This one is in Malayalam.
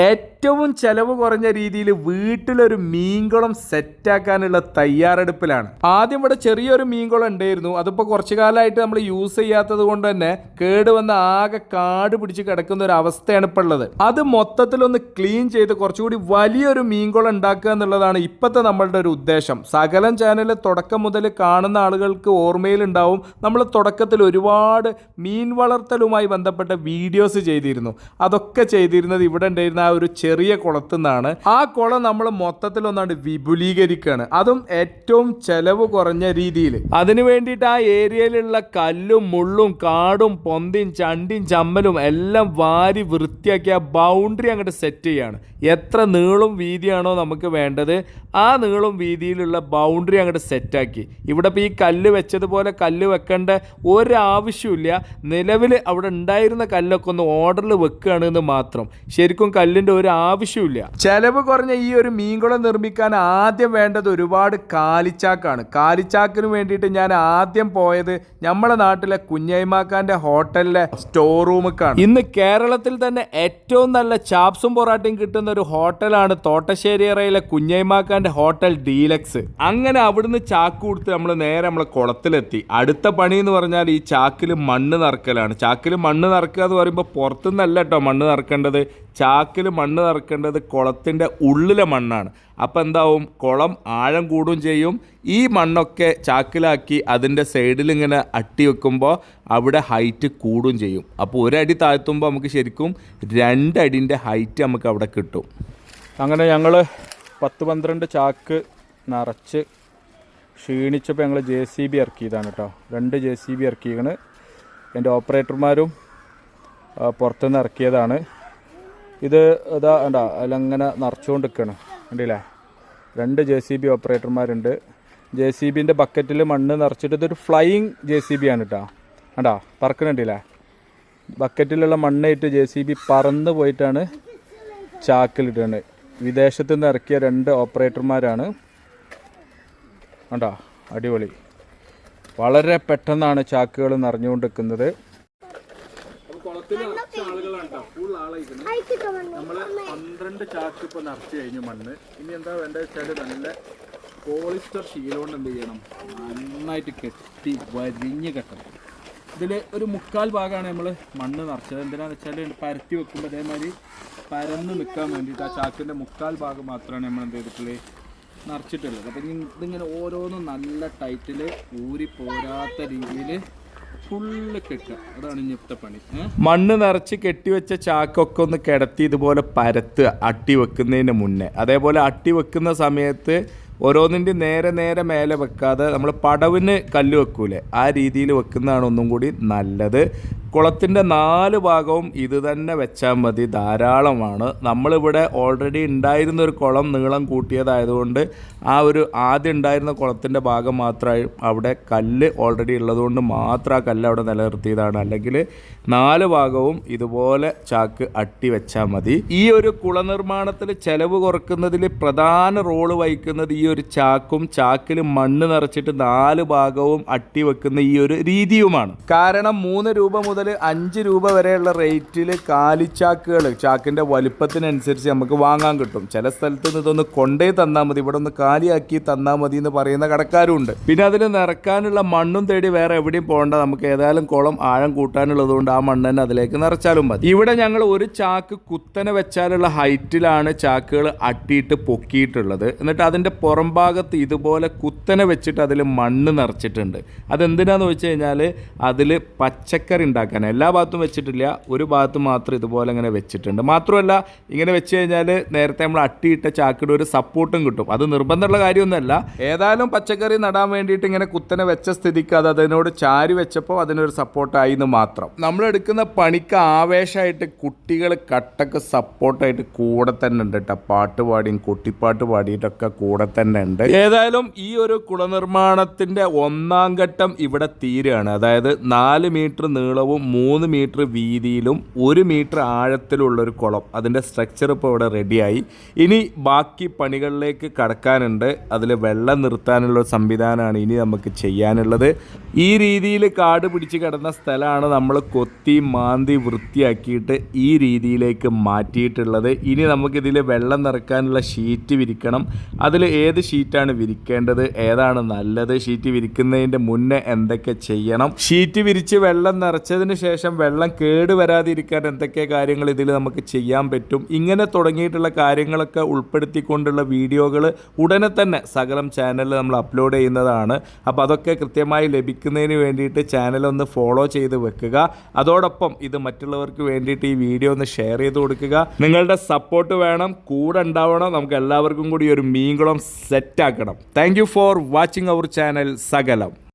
S ഏറ്റവും ചെലവ് കുറഞ്ഞ രീതിയിൽ വീട്ടിലൊരു മീൻകുളം സെറ്റാക്കാനുള്ള തയ്യാറെടുപ്പിലാണ്. ആദ്യം ഇവിടെ ചെറിയൊരു മീൻകുളം ഉണ്ടായിരുന്നു. അതിപ്പോൾ കുറച്ചു കാലമായിട്ട് നമ്മൾ യൂസ് ചെയ്യാത്തത് കൊണ്ട് തന്നെ കേടുവന്ന ആകെ കാട് പിടിച്ച് കിടക്കുന്ന ഒരു അവസ്ഥയാണ് ഇപ്പോൾ ഉള്ളത്. അത് മൊത്തത്തിലൊന്ന് ക്ലീൻ ചെയ്ത് കുറച്ചുകൂടി വലിയൊരു മീൻകുളം ഉണ്ടാക്കുക എന്നുള്ളതാണ് ഇപ്പോഴത്തെ നമ്മളുടെ ഒരു ഉദ്ദേശം. സകലം ചാനൽ തുടക്കം മുതൽ കാണുന്ന ആളുകൾക്ക് ഓർമ്മയിലുണ്ടാവും. നമ്മൾ തുടക്കത്തിൽ ഒരുപാട് മീൻ വളർത്തലുമായി ബന്ധപ്പെട്ട വീഡിയോസ് ചെയ്തിരുന്നു. അതൊക്കെ ചെയ്തിരുന്നത് ഇവിടെ ഉണ്ടായിരുന്ന ആ ഒരു ചെറിയ കുളത്തു നിന്നാണ്. ആ കുളം നമ്മൾ മൊത്തത്തിൽ ഒന്നാണ്ട് വിപുലീകരിക്കുകയാണ് അതും ഏറ്റവും ചെലവ് കുറഞ്ഞ രീതിയിൽ. അതിനു വേണ്ടിയിട്ട് ആ ഏരിയയിലുള്ള കല്ലും മുള്ളും കാടും പൊന്തിയും ചണ്ടിയും ചമ്മലും എല്ലാം വാരി വൃത്തിയാക്കി ആ ബൗണ്ടറി അങ്ങോട്ട് സെറ്റ് ചെയ്യാണ്. എത്ര നീളും വീതിയാണോ നമുക്ക് വേണ്ടത് ആ നീളും വീതിയിലുള്ള ബൗണ്ടറി അങ്ങോട്ട് സെറ്റാക്കി ഇവിടെ ഇപ്പോൾ ഈ കല്ല് വെച്ചതുപോലെ കല്ല് വെക്കേണ്ട ഒരാവശ്യമില്ല നിലവിൽ അവിടെ ഉണ്ടായിരുന്ന കല്ലൊക്കെ ഒന്ന് ഓർഡറിൽ വെക്കുകയാണ് എന്ന് മാത്രം. ശരിക്കും കല്ലിന്റെ ഒരു ആവശ്യമില്ല. ചെലവ് കുറഞ്ഞ ഈ ഒരു മീൻകുളം നിർമ്മിക്കാൻ ആദ്യം വേണ്ടത് ഒരുപാട് കാലിച്ചാക്കാണ്. കാലിച്ചാക്കിന് വേണ്ടിയിട്ട് ഞാൻ ആദ്യം പോയത് നമ്മളെ നാട്ടിലെ കുഞ്ഞൈമാക്കാന്റെ ഹോട്ടലിലെ സ്റ്റോർ റൂമുക്കാണ് ഇന്ന് കേരളത്തിൽ തന്നെ ഏറ്റവും നല്ല ചാപ്സും പൊറാട്ടയും കിട്ടുന്ന ഒരു ഹോട്ടലാണ് തോട്ടശ്ശേരിയറയിലെ കുഞ്ഞൈമാക്കാന്റെ ഹോട്ടൽ ഡീലക്സ്. അങ്ങനെ അവിടുന്ന് ചാക്ക് കൊടുത്ത് നമ്മൾ നേരെ നമ്മളെ കുളത്തിലെത്തി. അടുത്ത പണി എന്ന് പറഞ്ഞാൽ ഈ ചാക്കിൽ മണ്ണ് നിറക്കലാണ്. ചാക്കിൽ മണ്ണ് നിറക്കുക എന്ന് പറയുമ്പോൾ പുറത്തുനിന്നല്ല കേട്ടോ മണ്ണ് നിറക്കേണ്ടത്. ചാക്കിൽ മണ്ണ് നിറക്കേണ്ടത് കുളത്തിന്റെ ഉള്ളിലെ മണ്ണാണ്. അപ്പോൾ എന്താവും? കുളം ആഴം കൂടും ചെയ്യും. ഈ മണ്ണൊക്കെ ചാക്കിലാക്കി അതിന്റെ സൈഡിൽ ഇങ്ങനെ അട്ടി വെക്കുമ്പോൾ അവിടെ ഹൈറ്റ് കൂടും ചെയ്യും. അപ്പോൾ ഒരടി താഴ്ത്തുമ്പോൾ നമുക്ക് ശരിക്കും രണ്ടടിന്റെ ഹൈറ്റ് നമുക്ക് അവിടെ കിട്ടും. അങ്ങനെ ഞങ്ങൾ പത്ത് പന്ത്രണ്ട് ചാക്ക് നിറച്ച് ക്ഷീണിച്ചപ്പോൾ ഞങ്ങൾ ജെ സി ബി ഇറക്കിയതാണ് കേട്ടോ. രണ്ട് ജെ സി ബി ഇറക്കിയാണ് എന്റെ ഓപ്പറേറ്റർമാരും പുറത്തുനിന്ന് ഇറക്കിയതാണ്. ഇത് ഇതാ ഉണ്ടാ അതിലങ്ങനെ നിറച്ചുകൊണ്ട് നിൽക്കുകയാണ് കണ്ടില്ലേ? രണ്ട് ജെ സി ബി ഓപ്പറേറ്റർമാരുണ്ട് ജെ സി ബിന്റെ ബക്കറ്റിൽ മണ്ണ് നിറച്ചിട്ട് ഇതൊരു ഫ്ലൈയിങ് ജെ സി ബി ആണ് കേട്ടോ കണ്ടാ പറക്കണുണ്ടല്ലേ? ബക്കറ്റിലുള്ള മണ്ണായിട്ട് ജെ സി ബി പറന്ന് പോയിട്ടാണ് ചാക്കിലിടുന്നത്. വിദേശത്ത് നിന്ന് ഇറക്കിയ രണ്ട് ഓപ്പറേറ്റർമാരാണ് കണ്ടോ അടിപൊളി. വളരെ പെട്ടെന്നാണ് ചാക്കുകൾ നിറഞ്ഞുകൊണ്ട് നിൽക്കുന്നത് നമ്മൾ പന്ത്രണ്ട് ചാക്ക് ഇപ്പോൾ നിറച്ച് കഴിഞ്ഞു മണ്ണ്. ഇനി എന്താ വേണ്ടത് വെച്ചാൽ നല്ല പോളിസ്റ്റർ ശീലോണ്ട് എന്ത് ചെയ്യണം? നന്നായിട്ട് കെട്ടി വരിഞ്ഞ് കെട്ടണം. ഇതിൽ ഒരു മുക്കാൽ ഭാഗമാണ് നമ്മൾ മണ്ണ് നിറച്ചത്. എന്തിനാന്ന് വെച്ചാൽ പരത്തി വെക്കുമ്പോൾ അതേമാതിരി പരന്ന് നിൽക്കാൻ വേണ്ടിയിട്ട് ആ ചാക്കിന്റെ മുക്കാൽ ഭാഗം മാത്രമാണ് നമ്മൾ എന്ത് ചെയ്തിട്ടുള്ളത് നിറച്ചിട്ടുള്ളത്. അപ്പം ഇതിങ്ങനെ ഓരോന്നും നല്ല ടൈറ്റിൽ ഊരി പോരാത്ത രീതിയിൽ അതാണ്? മണ്ണ് നിറച്ച് കെട്ടിവെച്ച ചാക്കൊക്കെ ഒന്ന് കിടത്തി ഇതുപോലെ പരത്തുക അട്ടി വെക്കുന്നതിന് മുന്നേ. അതേപോലെ അട്ടി വെക്കുന്ന സമയത്ത് ഓരോന്നിന്റെ നേരെ നേരെ മേലെ വെക്കാതെ നമ്മൾ പടവിന് കല്ല് വെക്കൂലേ. ആ രീതിയിൽ വെക്കുന്നതാണ് ഒന്നും കൂടി നല്ലത്. കുളത്തിന്റെ നാല് ഭാഗവും ഇത് തന്നെ വെച്ചാൽ മതി ധാരാളമാണ്. നമ്മളിവിടെ ഓൾറെഡി ഉണ്ടായിരുന്ന ഒരു കുളം നീളം കൂട്ടിയതായതുകൊണ്ട് ആ ഒരു ആദ്യം ഉണ്ടായിരുന്ന കുളത്തിന്റെ ഭാഗം മാത്രമായി അവിടെ കല്ല് ഓൾറെഡി ഉള്ളതുകൊണ്ട് മാത്രം ആ കല്ല് അവിടെ നിലനിർത്തിയതാണ്. അല്ലെങ്കിൽ നാല് ഭാഗവും ഇതുപോലെ ചാക്ക് അട്ടി വെച്ചാൽ മതി. ഈ ഒരു കുളനിർമ്മാണത്തിൽ ചെലവ് കുറക്കുന്നതിൽ പ്രധാന റോൾ വഹിക്കുന്നത് ഈ ഒരു ചാക്കും ചാക്കിൽ മണ്ണ് നിറച്ചിട്ട് നാല് ഭാഗവും അട്ടി വെക്കുന്ന ഈ ഒരു രീതിയുമാണ്. കാരണം മൂന്ന് രൂപ മുതൽ അഞ്ച് രൂപ വരെയുള്ള റേറ്റിൽ കാലിച്ചാക്കുകൾ ചാക്കിന്റെ വലുപ്പത്തിനനുസരിച്ച് നമുക്ക് വാങ്ങാൻ കിട്ടും. ചില സ്ഥലത്ത് നിന്ന് ഇതൊന്ന് കൊണ്ടേ തന്നാൽ മതി. ഇവിടെ ഒന്ന് കാലിയാക്കി തന്നാൽ മതി എന്ന് പറയുന്ന കടക്കാരും ഉണ്ട് പിന്നെ അതിൽ നിറക്കാനുള്ള മണ്ണും തേടി വേറെ എവിടെയും പോകണ്ട. നമുക്ക് ഏതായാലും കുളം ആഴം കൂട്ടാനുള്ളത് കൊണ്ട് ആ മണ്ണ് തന്നെ അതിലേക്ക് നിറച്ചാലും മതി. ഇവിടെ ഞങ്ങൾ ഒരു ചാക്ക് കുത്തനെ വെച്ചാലുള്ള ഹൈറ്റിലാണ് ചാക്കുകൾ അട്ടിയിട്ട് പൊക്കിയിട്ടുള്ളത്. എന്നിട്ട് അതിന്റെ പുറം ഭാഗത്ത് ഇതുപോലെ കുത്തനെ വെച്ചിട്ട് അതിൽ മണ്ണ് നിറച്ചിട്ടുണ്ട്. അതെന്തിനാന്ന് വെച്ച് കഴിഞ്ഞാൽ അതിൽ പച്ചക്കറി ഉണ്ടാക്കാൻ. എല്ലാ ഭാഗത്തും വെച്ചിട്ടില്ല. ഒരു ഭാഗത്ത് മാത്രം ഇതുപോലെ ഇങ്ങനെ വെച്ചിട്ടുണ്ട്. മാത്രമല്ല ഇങ്ങനെ വെച്ച് കഴിഞ്ഞാൽ നേരത്തെ നമ്മൾ അട്ടിയിട്ട ചാക്കിയുടെ ഒരു സപ്പോർട്ടും കിട്ടും. അത് നിർബന്ധമുള്ള കാര്യമൊന്നുമല്ല. ഏതായാലും പച്ചക്കറി നടാൻ വേണ്ടിയിട്ട് ഇങ്ങനെ കുത്തനെ വെച്ച സ്ഥിതിക്ക് അത് അതിനോട് ചാരി വെച്ചപ്പോൾ അതിനൊരു സപ്പോർട്ടായി എന്ന് മാത്രം. നമ്മൾ എടുക്കുന്ന പണിക്ക് ആവേശമായിട്ട് കുട്ടികൾ കട്ടക്ക് സപ്പോർട്ടായിട്ട് കൂടെ തന്നെ ഉണ്ട് കേട്ടോ പാട്ട് പാടിയും കുട്ടിപ്പാട്ട് പാടിയിട്ടൊക്കെ കൂടെ തന്നെ ഉണ്ട്. ഏതായാലും ഈ ഒരു കുളനിർമ്മാണത്തിന്റെ ഒന്നാം ഘട്ടം ഇവിടെ തീരുകയാണ്. അതായത് നാല് മീറ്റർ നീളവും മൂന്ന് മീറ്റർ വീതിയിലും ഒരു മീറ്റർ ആഴത്തിലുള്ള ഒരു കുളം. അതിന്റെ സ്ട്രക്ചർ ഇപ്പോൾ ഇവിടെ റെഡിയായി ഇനി ബാക്കി പണികളിലേക്ക് കടക്കാനുണ്ട്. അതിൽ വെള്ളം നിർത്താനുള്ള സംവിധാനമാണ് ഇനി നമുക്ക് ചെയ്യാനുള്ളത്. ഈ രീതിയിൽ കാട് പിടിച്ച് കിടന്ന സ്ഥലമാണ് നമ്മൾ കൊത്തി മാന്തി വൃത്തിയാക്കിയിട്ട് ഈ രീതിയിലേക്ക് മാറ്റിയിട്ടുള്ളത്. ഇനി നമുക്കിതിൽ വെള്ളം നിറക്കാനുള്ള ഷീറ്റ് വിരിക്കണം. അതിൽ ഏത് ഷീറ്റാണ് വിരിക്കേണ്ടത്? ഏതാണ് നല്ലത്? ഷീറ്റ് വിരിക്കുന്നതിന്റെ മുന്നേ എന്തൊക്കെ ചെയ്യണം? ഷീറ്റ് വിരിച്ച് വെള്ളം നിറച്ചതിന് ശേഷം വെള്ളം കേട് വരാതിരിക്കാൻ എന്തൊക്കെ കാര്യങ്ങൾ ഇതിൽ നമുക്ക് ചെയ്യാൻ പറ്റും? ഇങ്ങനെ തുടങ്ങിയിട്ടുള്ള കാര്യങ്ങളൊക്കെ ഉൾപ്പെടുത്തിക്കൊണ്ടുള്ള വീഡിയോകൾ ഉടനെ തന്നെ സകലം ചാനലിൽ നമ്മൾ അപ്ലോഡ് ചെയ്യുന്നതാണ്. അപ്പോൾ അതൊക്കെ കൃത്യമായി ലഭിക്കുന്നതിന് വേണ്ടിയിട്ട് ചാനൽ ഒന്ന് ഫോളോ ചെയ്ത് വെക്കുക. അതോടൊപ്പം ഇത് മറ്റുള്ളവർക്ക് വേണ്ടിയിട്ട് ഈ വീഡിയോ ഒന്ന് ഷെയർ ചെയ്ത് കൊടുക്കുക. നിങ്ങളുടെ സപ്പോർട്ട് വേണം. കൂടെ ഉണ്ടാവണം. നമുക്ക് എല്ലാവർക്കും കൂടി ഒരു മീൻകുളം സെറ്റാക്കണം thank you for watching our channel Sakalam.